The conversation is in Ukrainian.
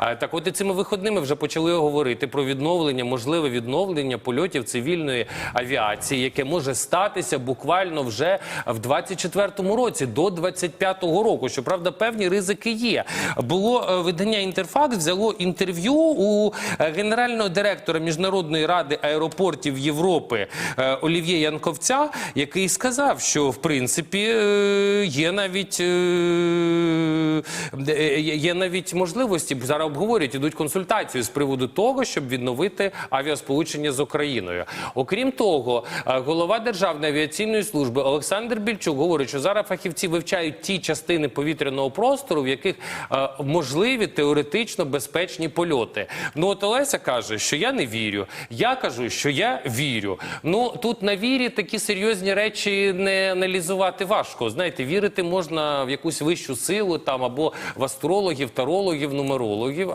Так, от і цими виходними вже почали говорити про відновлення, можливе відновлення польотів цивільної авіації, яке може статися буквально вже в 24-му році до 25-го року. Щоправда, певні ризики є. Було е, видання Інтерфакс взяло інтерв'ю у е, генерального директора міжнародної ради аеропортів Європи е, Олів'є Янковця, який сказав, що в принципі є навіть є навіть можливості зараз обговорюють, ідуть консультації з приводу того, щоб відновити авіасполучення з Україною. Окрім того, е, голова Державної авіаційної служби Олександр Більчук говорить, що зараз фахівці вивчають ті частини повітряного простору, в яких е, можливі теоретично безпечні польоти. Ну от Олеся каже, що я не вірю. Я кажу, що я вірю. Ну тут на вірі такі серйозні речі не аналізувати важко. Знаєте, вірити можна в якусь вищу силу там або в астрологів, тарологів, нумерологів.